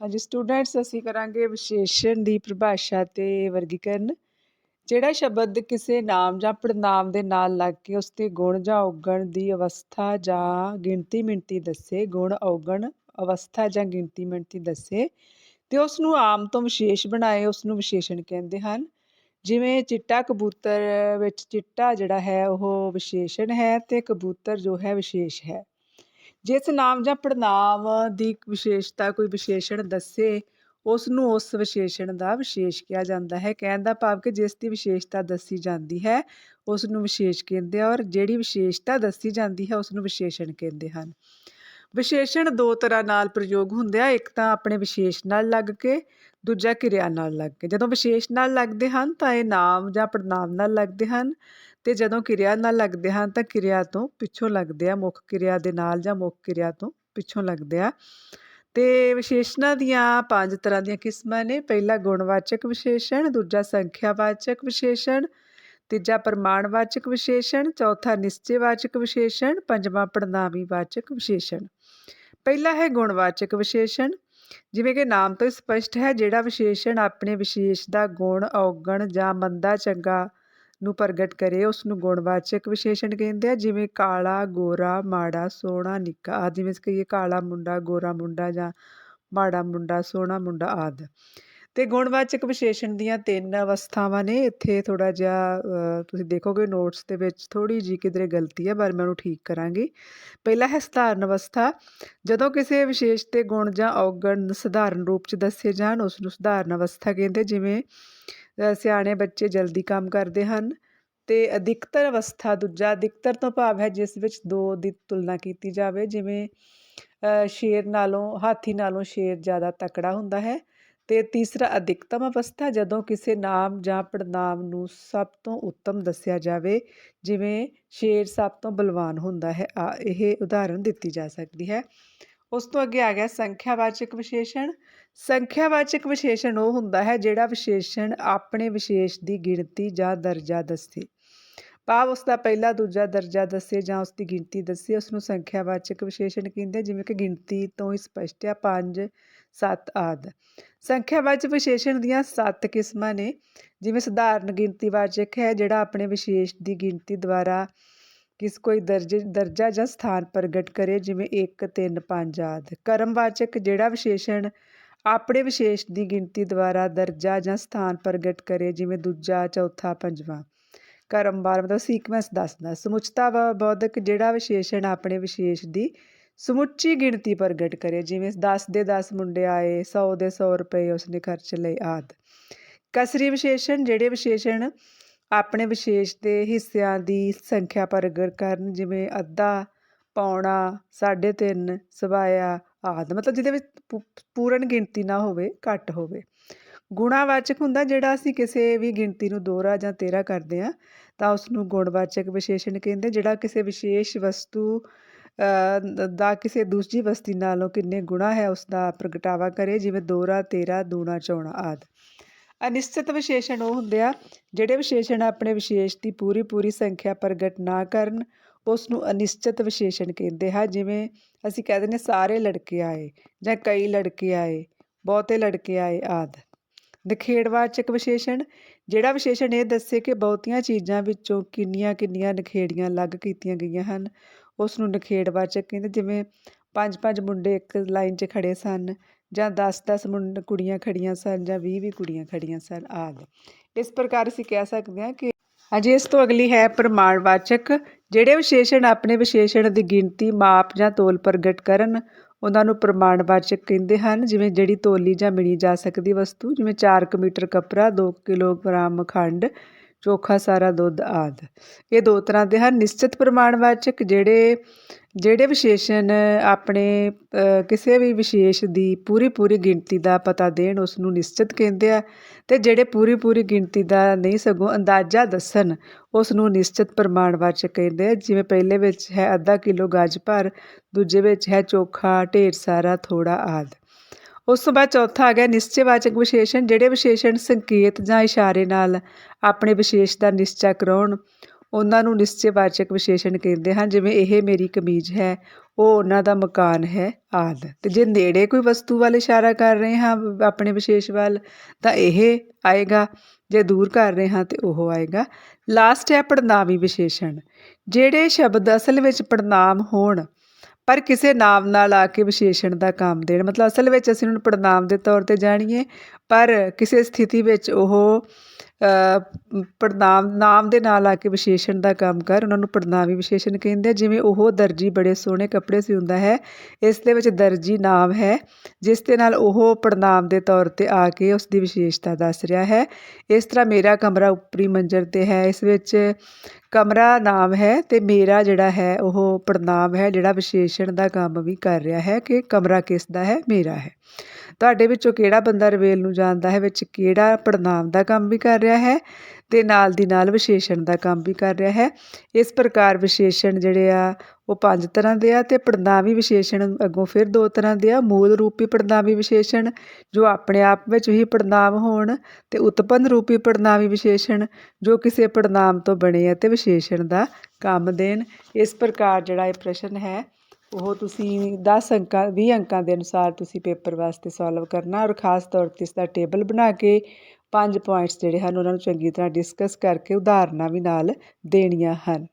ਹਾਂਜੀ ਸਟੂਡੈਂਟਸ ਅਸੀਂ ਕਰਾਂਗੇ ਵਿਸ਼ੇਸ਼ਣ ਦੀ ਪਰਿਭਾਸ਼ਾ ਤੇ ਵਰਗੀਕਰਨ। ਜਿਹੜਾ ਸ਼ਬਦ ਕਿਸੇ ਨਾਮ ਜਾਂ ਪੜਨਾਮ ਦੇ ਨਾਲ ਲੱਗ ਕੇ ਉਸ 'ਤੇ ਗੁਣ ਜਾਂ ਔਗਣ ਦੀ ਅਵਸਥਾ ਜਾਂ ਗਿਣਤੀ ਮਿਣਤੀ ਦੱਸੇ, ਗੁਣ, ਔਗਣ, ਅਵਸਥਾ ਜਾਂ ਗਿਣਤੀ ਮਿਣਤੀ ਦੱਸੇ ਤੇ ਉਸ ਨੂੰ ਆਮ ਤੋਂ ਵਿਸ਼ੇਸ਼ ਬਣਾਏ, ਉਸ ਨੂੰ ਵਿਸ਼ੇਸ਼ਣ ਕਹਿੰਦੇ ਹਨ। ਜਿਵੇਂ ਚਿੱਟਾ ਕਬੂਤਰ ਵਿੱਚ ਚਿੱਟਾ ਜਿਹੜਾ ਹੈ, ਉਹ ਵਿਸ਼ੇਸ਼ਣ ਹੈ ਤੇ ਕਬੂਤਰ ਜੋ ਹੈ, ਵਿਸ਼ੇਸ਼ ਹੈ। ਜਿਸ ਨਾਮ ਜਾਂ ਪੜਨਾਮ ਦੀ ਵਿਸ਼ੇਸ਼ਤਾ ਕੋਈ ਵਿਸ਼ੇਸ਼ਣ ਦੱਸੇ ਉਸ ਨੂੰ ਉਸ ਵਿਸ਼ੇਸ਼ਣ ਦਾ ਵਿਸ਼ੇਸ਼ ਕਿਹਾ ਜਾਂਦਾ ਹੈ। ਕਹਿਣ ਦਾ ਭਾਵ ਕਿ ਜਿਸ ਦੀ ਵਿਸ਼ੇਸ਼ਤਾ ਦੱਸੀ ਜਾਂਦੀ ਹੈ ਉਸ ਨੂੰ ਵਿਸ਼ੇਸ਼ ਕਹਿੰਦੇ ਆ ਔਰ ਜਿਹੜੀ ਵਿਸ਼ੇਸ਼ਤਾ ਦੱਸੀ ਜਾਂਦੀ ਹੈ ਉਸ ਨੂੰ ਵਿਸ਼ੇਸ਼ਣ ਕਹਿੰਦੇ ਹਨ। ਵਿਸ਼ੇਸ਼ਣ ਦੋ ਤਰ੍ਹਾਂ ਨਾਲ ਪ੍ਰਯੋਗ ਹੁੰਦੇ ਆ, ਇੱਕ ਤਾਂ ਆਪਣੇ ਵਿਸ਼ੇਸ਼ ਨਾਲ ਲੱਗ ਕੇ, ਦੂਜਾ ਕਿਰਿਆ ਨਾਲ ਲੱਗ ਕੇ। ਜਦੋਂ ਵਿਸ਼ੇਸ਼ ਨਾਲ ਲੱਗਦੇ ਹਨ ਤਾਂ ਇਹ ਨਾਮ ਜਾਂ ਪੜਨਾਮ ਨਾਲ ਲੱਗਦੇ ਹਨ। ਅਤੇ ਜਦੋਂ ਕਿਰਿਆ ਨਾਲ ਲੱਗਦੇ ਹਨ ਤਾਂ ਕਿਰਿਆ ਤੋਂ ਪਿੱਛੋਂ ਲੱਗਦੇ ਆ, ਮੁੱਖ ਕਿਰਿਆ ਦੇ ਨਾਲ ਜਾਂ ਮੁੱਖ ਕਿਰਿਆ ਤੋਂ ਪਿੱਛੋਂ ਲੱਗਦੇ ਆ। ਅਤੇ ਵਿਸ਼ੇਸ਼ਣਾਂ ਦੀਆਂ ਪੰਜ ਤਰ੍ਹਾਂ ਦੀਆਂ ਕਿਸਮਾਂ ਨੇ। ਪਹਿਲਾ ਗੁਣਵਾਚਕ ਵਿਸ਼ੇਸ਼ਣ, ਦੂਜਾ ਸੰਖਿਆਵਾਚਕ ਵਿਸ਼ੇਸ਼ਣ, ਤੀਜਾ ਪ੍ਰਮਾਣਵਾਚਕ ਵਿਸ਼ੇਸ਼ਣ, ਚੌਥਾ ਨਿਸ਼ਚੈਵਾਚਕ ਵਿਸ਼ੇਸ਼ਣ, ਪੰਜਵਾਂ ਪੜਨਾਮੀ ਵਾਚਕ ਵਿਸ਼ੇਸ਼ਣ। ਪਹਿਲਾ ਹੈ ਗੁਣਵਾਚਕ ਵਿਸ਼ੇਸ਼ਣ। ਜਿਵੇਂ ਕਿ ਨਾਮ ਤੋਂ ਹੀ ਸਪਸ਼ਟ ਹੈ, ਜਿਹੜਾ ਵਿਸ਼ੇਸ਼ਣ ਆਪਣੇ ਵਿਸ਼ੇਸ਼ ਦਾ ਗੁਣ, ਔਗਣ ਜਾਂ ਮੰਦਾ, ਚੰਗਾ ਨੂੰ ਪ੍ਰਗਟ ਕਰੇ ਉਸ ਨੂੰ ਗੁਣਵਾਚਕ ਵਿਸ਼ੇਸ਼ਣ ਕਹਿੰਦੇ ਆ, ਜਿਵੇਂ ਕਾਲਾ, ਗੋਰਾ, ਮਾੜਾ, ਸੋਹਣਾ, ਨਿੱਕਾ ਆਦਿ। ਜਿਵੇਂ ਕਹੀਏ ਕਾਲਾ ਮੁੰਡਾ, ਗੋਰਾ ਮੁੰਡਾ ਜਾਂ ਮਾੜਾ ਮੁੰਡਾ, ਸੋਹਣਾ ਮੁੰਡਾ ਆਦਿ। ਤੇ ਗੁਣਵਾਚਕ ਵਿਸ਼ੇਸ਼ਣ ਦੀਆਂ ਤਿੰਨ ਅਵਸਥਾਵਾਂ ਨੇ। ਇੱਥੇ ਥੋੜਾ ਜਿਹਾ ਤੁਸੀਂ ਦੇਖੋਗੇ ਨੋਟਸ ਦੇ ਵਿੱਚ ਥੋੜੀ ਜੀ ਕਿਧਰੇ ਗਲਤੀ ਹੈ ਪਰ ਮੈਂ ਉਹਨੂੰ ਠੀਕ ਕਰਾਂਗੀ। ਪਹਿਲਾ ਹੈ ਸਧਾਰਨ ਅਵਸਥਾ। ਜਦੋਂ ਕਿਸੇ ਵਿਸ਼ੇਸ਼ ਤੇ ਗੁਣ ਜਾਂ ਔਗਣ ਸਧਾਰਨ ਰੂਪ 'ਚ ਦੱਸੇ ਜਾਣ ਉਸ ਨੂੰ ਸਧਾਰਨ ਅਵਸਥਾ ਕਹਿੰਦੇ ਜਿਵੇਂ ਸਿਆਣੇ ਬੱਚੇ ਜਲਦੀ ਕੰਮ ਕਰਦੇ ਹਨ ਅਤੇ ਅਧਿਕਤਰ ਅਵਸਥਾ ਦੂਜਾ ਅਧਿਕਤਰ ਤੋਂ ਭਾਵ ਹੈ ਜਿਸ ਵਿੱਚ ਦੋ ਦੀ ਤੁਲਨਾ ਕੀਤੀ ਜਾਵੇ, ਜਿਵੇਂ ਸ਼ੇਰ ਨਾਲੋਂ, ਹਾਥੀ ਨਾਲੋਂ ਸ਼ੇਰ ਜ਼ਿਆਦਾ ਤਕੜਾ ਹੁੰਦਾ ਹੈ ਅਤੇ ਤੀਸਰਾ ਅਧਿਕਤਮ ਅਵਸਥਾ ਜਦੋਂ ਕਿਸੇ ਨਾਮ ਜਾਂ ਪੜਨਾਮ ਨੂੰ ਸਭ ਤੋਂ ਉੱਤਮ ਦੱਸਿਆ ਜਾਵੇ, ਜਿਵੇਂ ਸ਼ੇਰ ਸਭ ਤੋਂ ਬਲਵਾਨ ਹੁੰਦਾ ਹੈ, ਆ ਇਹ ਉਦਾਹਰਨ ਦਿੱਤੀ ਜਾ ਸਕਦੀ ਹੈ। ਉਸ ਤੋਂ ਅੱਗੇ ਆ ਗਿਆ ਸੰਖਿਆਵਾਚਕ ਵਿਸ਼ੇਸ਼ਣ। ਸੰਖਿਆਵਾਚਕ ਵਿਸ਼ੇਸ਼ਣ ਉਹ ਹੁੰਦਾ ਹੈ ਜਿਹੜਾ ਵਿਸ਼ੇਸ਼ਣ ਆਪਣੇ ਵਿਸ਼ੇਸ਼ ਦੀ ਗਿਣਤੀ ਜਾਂ ਦਰਜਾ ਦੱਸੇ। ਭਾਵ ਉਸ ਦਾ ਪਹਿਲਾ ਦੂਜਾ ਦਰਜਾ ਦੱਸੇ ਜਾਂ ਉਸ ਦੀ ਗਿਣਤੀ ਦੱਸੇ, ਉਸ ਨੂੰ ਸੰਖਿਆਵਾਚਕ ਵਿਸ਼ੇਸ਼ਣ ਕਹਿੰਦੇ ਜਿਵੇਂ ਕਿ ਗਿਣਤੀ ਤੋਂ ਹੀ ਸਪਸ਼ਟ ਆ 5 7 ਆਦ। ਸੰਖਿਆਵਾਚਕ ਵਿਸ਼ੇਸ਼ਣ ਦੀਆਂ 7 ਕਿਸਮਾਂ ਨੇ, ਜਿਵੇਂ ਸਧਾਰਨ ਗਿਣਤੀਵਾਚਕ ਹੈ ਜਿਹੜਾ ਆਪਣੇ ਵਿਸ਼ੇਸ਼ ਦੀ ਗਿਣਤੀ ਦੁਆਰਾ ਕਿਸ ਕੋਈ ਦਰਜੇ, ਦਰਜਾ ਜਾਂ ਸਥਾਨ ਪ੍ਰਗਟ ਕਰੇ, ਜਿਵੇਂ 1 3 5 ਆਦਿ। ਕਰਮਵਾਚਕ ਜਿਹੜਾ ਵਿਸ਼ੇਸ਼ਣ ਆਪਣੇ ਵਿਸ਼ੇਸ਼ ਦੀ ਗਿਣਤੀ ਦੁਆਰਾ ਦਰਜਾ ਜਾਂ ਸਥਾਨ ਪ੍ਰਗਟ ਕਰੇ, ਜਿਵੇਂ ਦੂਜਾ, ਚੌਥਾ, ਪੰਜਵਾਂ। ਕਰਮਵਾਰ ਮਤਲਬ ਸੀਕੁਐਂਸ ਦੱਸਦਾ, ਸਮੁੱਚਤਾ ਬੌਧਕ ਜਿਹੜਾ ਵਿਸ਼ੇਸ਼ਣ ਆਪਣੇ ਵਿਸ਼ੇਸ਼ ਦੀ ਸਮੁੱਚੀ ਗਿਣਤੀ ਪ੍ਰਗਟ ਕਰੇ, ਜਿਵੇਂ 10 ਦੇ 10 ਮੁੰਡੇ ਆਏ 100 ਦੇ 100 ਰੁਪਏ ਉਸਨੇ ਖਰਚ ਲਏ ਆਦ। ਕਸਰੀ ਵਿਸ਼ੇਸ਼ਣ ਜਿਹੜੇ ਵਿਸ਼ੇਸ਼ਣ ਆਪਣੇ ਵਿਸ਼ੇਸ਼ ਦੇ ਹਿੱਸਿਆਂ ਦੀ ਸੰਖਿਆ ਪ੍ਰਗਟ ਕਰਨ, ਜਿਵੇਂ ਅੱਧਾ, ਪੌਣਾ 3.5 ਸਵਾਇਆ ਆਦਿ, ਮਤਲਬ ਜਿਹਦੇ ਵਿੱਚ ਪੂ, ਪੂਰਨ ਗਿਣਤੀ ਨਾ ਹੋਵੇ, ਘੱਟ ਹੋਵੇ। ਗੁਣਾਵਾਚਕ ਹੁੰਦਾ ਜਿਹੜਾ ਅਸੀਂ ਕਿਸੇ ਵੀ ਗਿਣਤੀ ਨੂੰ ਦੋਹਰਾ ਜਾਂ ਤੇਰਾ ਕਰਦੇ ਆ ਤਾਂ ਉਸ ਨੂੰ ਗੁਣਵਾਚਕ ਵਿਸ਼ੇਸ਼ਣ ਕਹਿੰਦੇ ਜਿਹੜਾ ਕਿਸੇ ਵਿਸ਼ੇਸ਼ ਵਸਤੂ ਦਾ ਕਿਸੇ ਦੂਜੀ ਵਸਤੀ ਨਾਲੋਂ ਕਿੰਨੇ ਗੁਣਾ ਹੈ ਉਸ ਦਾ ਪ੍ਰਗਟਾਵਾ ਕਰੇ, ਜਿਵੇਂ ਦੋਹਰਾ, ਤੇਰਾ, ਦੂਣਾ, ਚੌਣਾ ਆਦਿ। ਅਨਿਸ਼ਚਿਤ ਵਿਸ਼ੇਸ਼ਣ ਉਹ ਹੁੰਦੇ ਆ, ਜਿਹੜੇ ਵਿਸ਼ੇਸ਼ਣ ਆਪਣੇ ਵਿਸ਼ੇਸ਼ ਦੀ ਪੂਰੀ ਪੂਰੀ ਸੰਖਿਆ ਪ੍ਰਗਟ ਨਾ ਕਰਨ ਉਸ ਨੂੰ ਅਨਿਸ਼ਚਿਤ ਵਿਸ਼ੇਸ਼ਣ ਕਹਿੰਦੇ ਹਾਂ ਜਿਵੇਂ ਅਸੀਂ ਕਹਿ ਦਿੰਦੇ ਸਾਰੇ ਲੜਕੇ ਆਏ ਜਾਂ ਕਈ ਲੜਕੇ ਆਏ, ਬਹੁਤੇ ਲੜਕੇ ਆਏ ਆਦ। ਨਖੇੜਵਾਚਕ ਵਿਸ਼ੇਸ਼ਣ, ਜਿਹੜਾ ਵਿਸ਼ੇਸ਼ਣ ਇਹ ਦੱਸੇ ਕਿ ਬਹੁਤੀਆਂ ਚੀਜ਼ਾਂ ਵਿੱਚੋਂ ਕਿੰਨੀਆਂ ਕਿੰਨੀਆਂ ਨਖੇੜੀਆਂ ਅਲੱਗ ਕੀਤੀਆਂ ਗਈਆਂ ਹਨ ਉਸ ਨੂੰ ਨਖੇੜਵਾਚਕ ਕਹਿੰਦੇ, ਜਿਵੇਂ ਪੰਜ ਪੰਜ ਮੁੰਡੇ ਇੱਕ ਲਾਈਨ 'ਚ ਖੜੇ ਸਨ ਜਾਂ 10-10 ਮੁੰਡ ਕੁੜੀਆਂ ਖੜੀਆਂ ਸਨ ਜਾਂ 20-20 ਕੁੜੀਆਂ ਖੜੀਆਂ ਸਨ ਆਦਿ। ਇਸ ਪ੍ਰਕਾਰ ਅਸੀਂ ਕਹਿ ਸਕਦੇ ਹਾਂ ਕਿ ਅਜੇ ਇਸ ਤੋਂ ਅਗਲੀ ਹੈ ਪ੍ਰਮਾਣਵਾਚਕ, ਜਿਹੜੇ ਵਿਸ਼ੇਸ਼ਣ ਆਪਣੇ ਵਿਸ਼ੇਸ਼ਣ ਦੀ ਗਿਣਤੀ, ਮਾਪ ਜਾਂ ਤੋਲ ਪ੍ਰਗਟ ਕਰਨ, ਉਹਨਾਂ ਨੂੰ ਪ੍ਰਮਾਣਵਾਚਕ ਕਹਿੰਦੇ ਹਨ, ਜਿਵੇਂ ਜਿਹੜੀ ਤੋਲੀ ਜਾਂ ਮਿਣੀ ਜਾ ਸਕਦੀ ਵਸਤੂ, ਜਿਵੇਂ 4 ਮੀਟਰ ਕਪੜਾ 2 ਕਿਲੋਗ੍ਰਾਮ ਖੰਡ, ਚੋਖਾ ਸਾਰਾ ਦੁੱਧ ਆਦਿ। ਇਹ ਦੋ ਤਰ੍ਹਾਂ ਦੇ ਹਨ। ਨਿਸ਼ਚਿਤ ਪ੍ਰਮਾਣਵਾਚਕ, ਜਿਹੜੇ ਜਿਹੜੇ ਵਿਸ਼ੇਸ਼ਣ ਆਪਣੇ ਕਿਸੇ ਵੀ ਵਿਸ਼ੇਸ਼ ਦੀ ਪੂਰੀ ਪੂਰੀ ਗਿਣਤੀ ਦਾ ਪਤਾ ਦੇਣ, ਉਸ ਨੂੰ ਨਿਸ਼ਚਿਤ ਕਹਿੰਦੇ ਆ ਅਤੇ ਜਿਹੜੇ ਪੂਰੀ ਪੂਰੀ ਗਿਣਤੀ ਦਾ ਨਹੀਂ ਸਗੋਂ ਅੰਦਾਜ਼ਾ ਦੱਸਣ, ਉਸ ਨੂੰ ਨਿਸ਼ਚਿਤ ਪ੍ਰਮਾਣਵਾਚਕ ਕਹਿੰਦੇ ਆ। ਜਿਵੇਂ ਪਹਿਲੇ ਵਿੱਚ ਹੈ ਅੱਧਾ ਕਿਲੋ ਗਾਜ ਭਰ, ਦੂਜੇ ਵਿੱਚ ਹੈ ਚੋਖਾ, ਢੇਰ ਸਾਰਾ, ਥੋੜਾ ਆਦਿ। ਉਸ ਤੋਂ ਬਾਅਦ ਚੌਥਾ ਆ ਗਿਆ ਨਿਸ਼ਚੈਵਾਚਕ ਵਿਸ਼ੇਸ਼ਣ। ਜਿਹੜੇ ਵਿਸ਼ੇਸ਼ਣ ਸੰਕੇਤ ਜਾਂ ਇਸ਼ਾਰੇ ਨਾਲ ਆਪਣੇ ਵਿਸ਼ੇਸ਼ ਦਾ ਨਿਸ਼ਚੈ ਕਰਾਉਣ ਉਹਨਾਂ ਨੂੰ ਨਿਸ਼ਚੈਵਾਚਕ ਵਿਸ਼ੇਸ਼ਣ ਕਹਿੰਦੇ ਹਨ, ਜਿਵੇਂ, ਇਹ ਮੇਰੀ ਕਮੀਜ਼ ਹੈ, ਉਹ ਉਹਨਾਂ ਦਾ ਮਕਾਨ ਹੈ, ਆਦਿ। ਅਤੇ ਜੇ ਨੇੜੇ ਕੋਈ ਵਸਤੂ ਵੱਲ ਇਸ਼ਾਰਾ ਕਰ ਰਹੇ ਹਾਂ, ਆਪਣੇ ਵਿਸ਼ੇਸ਼ ਵੱਲ, ਤਾਂ ਇਹ ਆਏਗਾ, ਜੇ ਦੂਰ ਕਰ ਰਹੇ ਹਾਂ, ਤਾਂ ਉਹ ਆਏਗਾ। ਲਾਸਟ ਹੈ ਪੜਨਾਮੀ ਵਿਸ਼ੇਸ਼ਣ। ਜਿਹੜੇ ਸ਼ਬਦ ਅਸਲ ਵਿੱਚ ਪੜਨਾਮ ਹੋਣ, ਪਰ ਕਿਸੇ ਨਾਮ ਨਾਲ ਆ ਕੇ ਵਿਸ਼ੇਸ਼ਣ ਦਾ ਕੰਮ ਦੇਣ, ਮਤਲਬ ਅਸਲ ਵਿੱਚ ਅਸੀਂ ਉਹਨੂੰ ਪੜਨਾਮ ਦੇ ਤੌਰ ਤੇ ਜਾਣੀਏ, ਪਰ ਕਿਸੇ ਸਥਿਤੀ ਵਿੱਚ ਉਹ ਪੜਨਾਮ, ਨਾਮ ਦੇ ਨਾਲ ਆ ਕੇ ਵਿਸ਼ੇਸ਼ਣ ਦਾ ਕੰਮ ਕਰ, ਉਹਨਾਂ ਨੂੰ ਪੜਨਾਮੀ ਵਿਸ਼ੇਸ਼ਣ ਕਹਿੰਦੇ ਜਿਵੇਂ ਉਹ ਦਰਜੀ ਬੜੇ ਸੋਹਣੇ ਕੱਪੜੇ ਸਿਉਂਦਾ ਹੈ, ਇਸ ਦੇ ਵਿੱਚ ਦਰਜੀ ਨਾਮ ਹੈ, ਜਿਸ ਦੇ ਨਾਲ ਉਹ ਪੜਨਾਮ ਦੇ ਤੌਰ ਤੇ ਆ ਕੇ ਉਸ ਦੀ ਵਿਸ਼ੇਸ਼ਤਾ ਦੱਸ ਰਿਹਾ ਹੈ। ਇਸ ਤਰ੍ਹਾਂ ਮੇਰਾ ਕਮਰਾ ਉੱਪਰੀ ਮੰਜ਼ਰ ਤੇ ਹੈ, ਇਸ ਵਿੱਚ ਕਮਰਾ ਨਾਮ ਹੈ ਤੇ ਮੇਰਾ ਜਿਹੜਾ ਹੈ, ਉਹ ਪੜਨਾਮ ਹੈ, ਜਿਹੜਾ ਵਿਸ਼ੇਸ਼ਣ ਦਾ ਕੰਮ ਵੀ ਕਰ ਰਿਹਾ ਹੈ ਕਿ ਕਮਰਾ ਕਿਸ ਦਾ ਹੈ, ਮੇਰਾ ਹੈ। ਤੁਹਾਡੇ ਵਿੱਚੋਂ ਕਿਹੜਾ ਬੰਦਾ ਰਵੇਲ ਨੂੰ ਜਾਣਦਾ ਹੈ, ਵਿੱਚ ਕਿਹੜਾ ਪੜਨਾਮ ਦਾ ਕੰਮ ਵੀ ਕਰ ਰਿਹਾ ਹੈ ਤੇ ਨਾਲ ਦੀ ਨਾਲ ਵਿਸ਼ੇਸ਼ਣ ਦਾ ਕੰਮ ਵੀ ਕਰ ਰਿਹਾ ਹੈ। ਇਸ ਪ੍ਰਕਾਰ ਵਿਸ਼ੇਸ਼ਣ ਜਿਹੜੇ ਆ, ਉਹ ਪੰਜ ਤਰ੍ਹਾਂ ਦੇ ਆ ਤੇ ਪੜਨਾਮੀ ਵਿਸ਼ੇਸ਼ਣ ਅੱਗੋਂ ਫਿਰ ਦੋ ਤਰ੍ਹਾਂ ਦੇ ਆ। ਮੂਲ ਰੂਪੀ ਪੜਨਾਮੀ ਵਿਸ਼ੇਸ਼ਣ, ਜੋ ਆਪਣੇ ਆਪ ਵਿੱਚ ਹੀ ਪੜਨਾਮ ਹੋਣ ਤੇ ਉਤਪੰਨ ਰੂਪੀ ਪੜਨਾਮੀ ਵਿਸ਼ੇਸ਼ਣ, ਜੋ ਕਿਸੇ ਪੜਨਾਮ ਤੋਂ ਬਣੇ ਆ ਤੇ ਵਿਸ਼ੇਸ਼ਣ ਦਾ ਕੰਮ ਦੇਣ। ਇਸ ਪ੍ਰਕਾਰ ਜਿਹੜਾ ਇਹ ਪ੍ਰਸ਼ਨ ਹੈ ਉਹ ਤੁਸੀਂ ਦਸ ਅੰਕਾਂ, ਵੀਹ ਅੰਕਾਂ ਦੇ ਅਨੁਸਾਰ ਤੁਸੀਂ ਪੇਪਰ ਵਾਸਤੇ ਸੋਲਵ ਕਰਨਾ ਔਰ ਖਾਸ ਤੌਰ ਤੇ ਇਸ ਦਾ ਟੇਬਲ ਬਣਾ ਕੇ ਪੰਜ ਪੁਆਇੰਟਸ ਜਿਹੜੇ ਹਨ, ਉਹਨਾਂ ਨੂੰ ਚੰਗੀ ਤਰ੍ਹਾਂ ਡਿਸਕਸ ਕਰਕੇ ਉਦਾਹਰਨਾਂ ਵੀ ਨਾਲ ਦੇਣੀਆਂ ਹਨ।